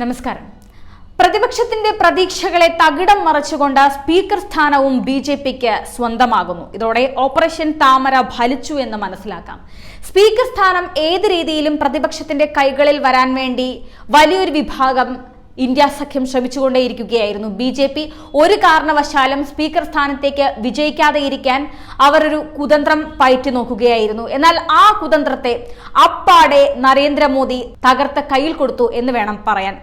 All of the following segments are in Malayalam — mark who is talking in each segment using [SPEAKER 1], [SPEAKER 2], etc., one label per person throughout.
[SPEAKER 1] നമസ്കാരം. പ്രതിപക്ഷത്തിന്റെ പ്രതീക്ഷകളെ തകിടം മറിച്ചുകൊണ്ട് സ്പീക്കർ സ്ഥാനവും ബി ജെ പിക്ക് സ്വന്തമാകുന്നു. ഇതോടെ ഓപ്പറേഷൻ താമര ഫലിച്ചു എന്ന് മനസ്സിലാക്കാം. സ്പീക്കർ സ്ഥാനം ഏത് രീതിയിലും പ്രതിപക്ഷത്തിന്റെ കൈകളിൽ വരാൻ വേണ്ടി വലിയൊരു വിഭാഗം ഇന്ത്യ സഖ്യം ശ്രമിച്ചുകൊണ്ടേയിരിക്കുകയായിരുന്നു ബി ജെ പി. ഒരു കാരണവശാലും സ്പീക്കർ സ്ഥാനത്തേക്ക് വിജയിക്കാതെ ഇരിക്കാൻ അവർ ഒരു കുതന്ത്രം പയറ്റി നോക്കുകയായിരുന്നു. എന്നാൽ ആ കുതന്ത്രത്തെ അപ്പാടെ നരേന്ദ്രമോദി തകർത്ത കയ്യിൽ കൊടുത്തു എന്ന് വേണം പറയാൻ.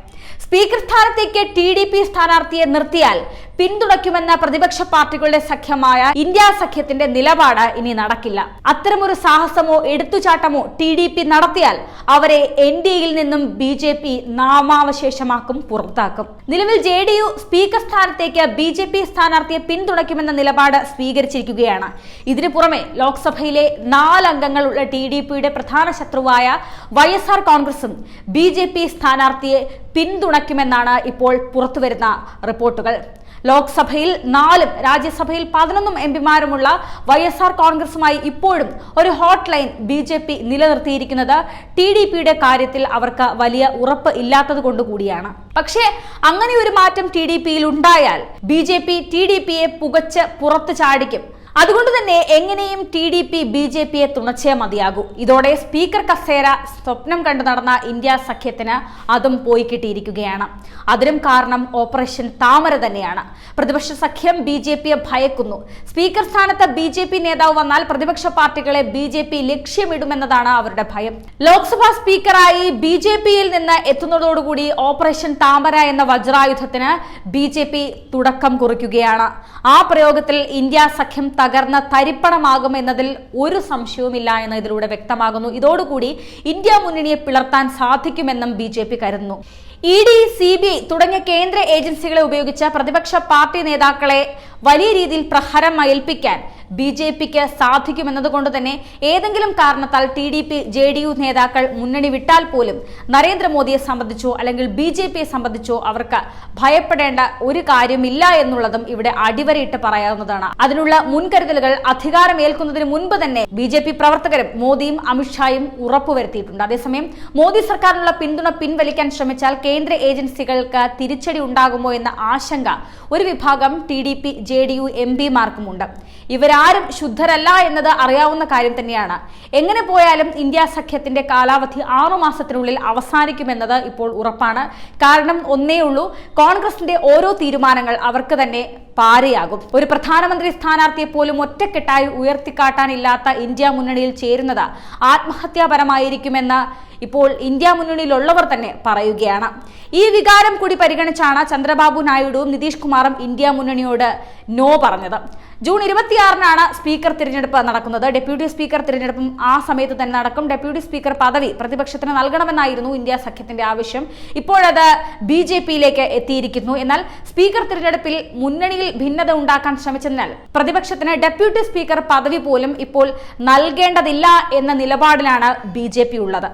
[SPEAKER 1] സ്പീക്കർ സ്ഥാനത്തേക്ക് ടി ഡി പി സ്ഥാനാർത്ഥിയെ നിർത്തിയാൽ പിന്തുണയ്ക്കുമെന്ന പ്രതിപക്ഷ പാർട്ടികളുടെ സഖ്യമായ ഇന്ത്യ സഖ്യത്തിന്റെ നിലപാട് ഇനി നടക്കില്ല. അത്തരമൊരു സാഹസമോ എടുത്തുചാട്ടമോ ടി ഡി പി നടത്തിയാൽ അവരെ എൻ ഡി എയിൽ നിന്നും ബി ജെ പി നാമാവശേഷമാക്കും പുറത്താക്കും. നിലവിൽ ജെ ഡി യു സ്പീക്കർ സ്ഥാനത്തേക്ക് ബി ജെ പി സ്ഥാനാർത്ഥിയെ പിന്തുണയ്ക്കുമെന്ന നിലപാട് സ്വീകരിച്ചിരിക്കുകയാണ്. ഇതിനു പുറമെ ലോക്സഭയിലെ നാലംഗങ്ങളുള്ള ടി ഡി പിയുടെ പ്രധാന ശത്രുവായ വൈ എസ് ആർ കോൺഗ്രസും ബി ജെ പി സ്ഥാനാർത്ഥിയെ പിന്തുണയ്ക്കുമെന്നാണ് ഇപ്പോൾ പുറത്തുവരുന്ന റിപ്പോർട്ടുകൾ. ലോക്സഭയിൽ നാലും രാജ്യസഭയിൽ പതിനൊന്നും എം പിമാരുമുള്ള വൈ എസ് ആർ കോൺഗ്രസുമായി ഇപ്പോഴും ഒരു hot line B J P നിലനിർത്തിയിരിക്കുന്നത് T D പിയുടെ കാര്യത്തിൽ അവർക്ക് വലിയ ഉറപ്പ് ഇല്ലാത്തത് കൊണ്ട് കൂടിയാണ് പക്ഷേ അങ്ങനെ ഒരു മാറ്റം ടി ഡി പിയിൽ ഉണ്ടായാൽ B J P T D പിയെ പുകച്ച് പുറത്തു ചാടിക്കും. അതുകൊണ്ട് തന്നെ എങ്ങനെയും T D P B J പിയെ തുണച്ചേ മതിയാകൂ. ഇതോടെ സ്പീക്കർ കസേര സ്വപ്നം കണ്ടു നടന്ന ഇന്ത്യ സഖ്യത്തിന് അതും പോയി കിട്ടിയിരിക്കുകയാണ്. അതിനും കാരണം ഓപ്പറേഷൻ താമര തന്നെയാണ്. പ്രതിപക്ഷ സഖ്യം ബി ജെ പിയെ ഭയക്കുന്നു. സ്പീക്കർ സ്ഥാനത്ത് ബി ജെ പി നേതാവ് വന്നാൽ പ്രതിപക്ഷ പാർട്ടികളെ ബി ജെ പി ലക്ഷ്യമിടുമെന്നതാണ് അവരുടെ ഭയം. ലോക്സഭാ സ്പീക്കറായി ബി ജെ പിയിൽ നിന്ന് എത്തുന്നതോടുകൂടി ഓപ്പറേഷൻ താമര എന്ന വജ്രായുധത്തിന് ബി ജെ പി തുടക്കം കുറിക്കുകയാണ്. ആ പ്രയോഗത്തിൽ ഇന്ത്യ സഖ്യം തകർന്ന തരിപ്പണമാകുമെന്നതിൽ ഒരു സംശയവുമില്ല എന്ന് ഇതിലൂടെ വ്യക്തമാകുന്നു. ഇതോടുകൂടി ഇന്ത്യ മുന്നണിയെ പിളർത്താൻ സാധിക്കുമെന്നും ബി ജെ പി കരുതുന്നു. ഇ ഡി സി ബി തുടങ്ങിയ കേന്ദ്ര ഏജൻസികളെ ഉപയോഗിച്ച് പ്രതിപക്ഷ പാർട്ടി നേതാക്കളെ വലിയ രീതിയിൽ പ്രഹരം ഏൽപ്പിക്കാൻ ബി ജെ പിക്ക് സാധിക്കുമെന്നതുകൊണ്ട് തന്നെ ഏതെങ്കിലും കാരണത്താൽ T D P J D U നേതാക്കൾ മുന്നണി വിട്ടാൽ പോലും നരേന്ദ്രമോദിയെ സംബന്ധിച്ചോ അല്ലെങ്കിൽ ബി ജെ പിയെ സംബന്ധിച്ചോ അവർക്ക് ഭയപ്പെടേണ്ട ഒരു കാര്യമില്ല എന്നുള്ളതും ഇവിടെ അടിവരയിട്ട് പറയാവുന്നതാണ്. അതിനുള്ള മുൻകരുതലുകൾ അധികാരമേൽക്കുന്നതിന് മുൻപ് തന്നെ ബി ജെ പി പ്രവർത്തകരും മോദിയും അമിത്ഷായും ഉറപ്പുവരുത്തിയിട്ടുണ്ട്. അതേസമയം മോദി സർക്കാരിനുള്ള പിന്തുണ പിൻവലിക്കാൻ ശ്രമിച്ചാൽ കേന്ദ്ര ഏജൻസികൾക്ക് തിരിച്ചടി ഉണ്ടാകുമോ എന്ന ആശങ്ക ഒരു വിഭാഗം T D P J D U M പിമാർക്കുമുണ്ട്. ഇവരാരും ശുദ്ധരല്ല എന്നത് അറിയാവുന്ന കാര്യം തന്നെയാണ്. എങ്ങനെ പോയാലും ഇന്ത്യ സഖ്യത്തിന്റെ കാലാവധി ആറു മാസത്തിനുള്ളിൽ അവസാനിക്കുമെന്നത് ഇപ്പോൾ ഉറപ്പാണ്. കാരണം ഒന്നേ ഉള്ളൂ കോൺഗ്രസിന്റെ ഓരോ തീരുമാനങ്ങൾ അവർക്ക് തന്നെ പാരയാകും. ഒരു പ്രധാനമന്ത്രി സ്ഥാനാർത്ഥിയെ പോലും ഒറ്റക്കെട്ടായി ഉയർത്തിക്കാട്ടാനില്ലാത്ത ഇന്ത്യ മുന്നണിയിൽ ചേരുന്നത് ആത്മഹത്യാപരമായിരിക്കുമെന്ന് ഇപ്പോൾ ഇന്ത്യ മുന്നണിയിലുള്ളവർ തന്നെ പറയുകയാണ്. ഈ വികാരം കൂടി പരിഗണിച്ചാണ് ചന്ദ്രബാബു നായിഡുവും നിതീഷ് കുമാറും ഇന്ത്യ മുന്നണിയോട് നോ പറഞ്ഞത്. ജൂൺ ഇരുപത്തിയാറിനാണ് സ്പീക്കർ തിരഞ്ഞെടുപ്പ് നടക്കുന്നത്. ഡെപ്യൂട്ടി സ്പീക്കർ തിരഞ്ഞെടുപ്പും ആ സമയത്ത് തന്നെ നടക്കും. ഡെപ്യൂട്ടി സ്പീക്കർ പദവി പ്രതിപക്ഷത്തിന് നൽകണമെന്നായിരുന്നു ഇന്ത്യ സഖ്യത്തിന്റെ ആവശ്യം. ഇപ്പോഴത് ബി ജെ പിയിലേക്ക് എത്തിയിരിക്കുന്നു. എന്നാൽ സ്പീക്കർ തിരഞ്ഞെടുപ്പിൽ മുന്നണിയിൽ ഭിന്നത ഉണ്ടാക്കാൻ ശ്രമിച്ചതിനാൽ പ്രതിപക്ഷത്തിന് ഡെപ്യൂട്ടി സ്പീക്കർ പദവി പോലും ഇപ്പോൾ നൽകേണ്ടതില്ല എന്ന നിലപാടിലാണ് ബി ഉള്ളത്.